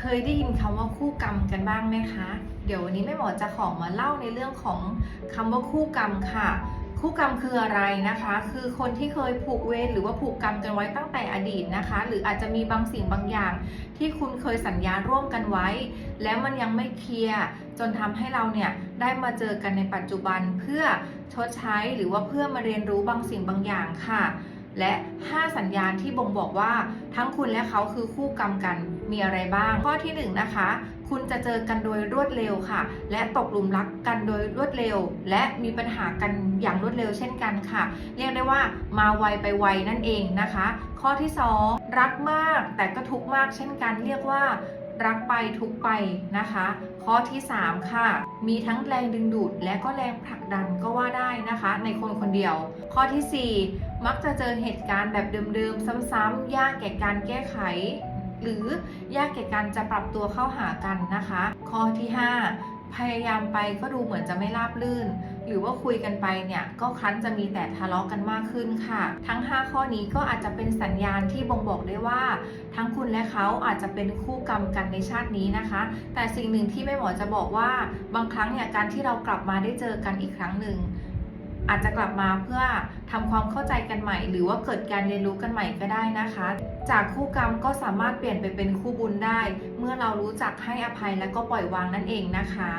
เคยได้ยินคำว่าคู่กรรมกันบ้างไหมคะ เดี๋ยววันนี้แม่หมอจะขอมาเล่าในเรื่องของคำว่าคู่กรรมค่ะ คู่กรรมคืออะไรนะคะ คือคนที่เคยผูกเวรหรือว่าผูกกรรมกันไว้ตั้งแต่อดีตนะคะ หรืออาจจะมีบางสิ่งบางอย่าง ที่คุณเคยสัญญาร่วมกันไว้ แล้วมันยังไม่เคลียร์จนทำให้เราเนี่ยได้มาเจอกันในปัจจุบันเพื่อชดใช้หรือว่าเพื่อมาเรียนรู้บางสิ่งบางอย่างค่ะ และ 5 สัญญาณที่บ่งบอกว่า ทั้งคุณและเขาคือคู่กรรมกันมีอะไรบ้าง ข้อที่1นะคะ คุณจะเจอกันโดยรวดเร็วค่ะ และตกหลุมรักกันโดยรวดเร็ว และมีปัญหากันอย่างรวดเร็วเช่นกันค่ะ เรียกได้ว่ามาไวไปไวนั่นเองนะคะ ข้อที่ 2 รักมากแต่ก็ทุกมากเช่นกันเรียกว่า รักไปทุกไปนะคะ ข้อที่ 3 ค่ะ มีทั้งแรงดึงดูดและก็แรงผลักดันก็ว่าได้นะคะ ในคนคนเดียว ข้อทีสี่4 มักจะเจอเหตุการณ์แบบเดิมๆ ซ้ำๆยากแก่การแก้ไขหรือยากแก่การจะปรับตัวเข้าหากันนะคะ ข้อที่ 5 พยายามไปก็ดูเหมือนจะไม่ราบรื่น หรือว่าคุยกันไปเนี่ยก็ครั้นจะมีแต่ทะเลาะกันมากขึ้นค่ะ ทั้ง 5 ข้อนี้ก็อาจจะเป็นสัญญาณที่บ่งบอกได้ว่า ทั้งคุณและเขาอาจจะเป็นคู่กรรมกันในชาตินี้นะคะ แต่สิ่งหนึ่งที่แม่หมอจะบอกว่าบางครั้งเนี่ยการที่เรากลับมาได้เจอกันอีกครั้งหนึ่งอาจจะกลับมาเพื่อทำความเข้าใจกันใหม่ หรือว่าเกิดการเรียนรู้กันใหม่ก็ได้นะคะ จากคู่กรรมก็สามารถเปลี่ยนไปเป็นคู่บุญได้ เมื่อเรารู้จักให้อภัยและก็ปล่อยวางนั่นเองนะคะ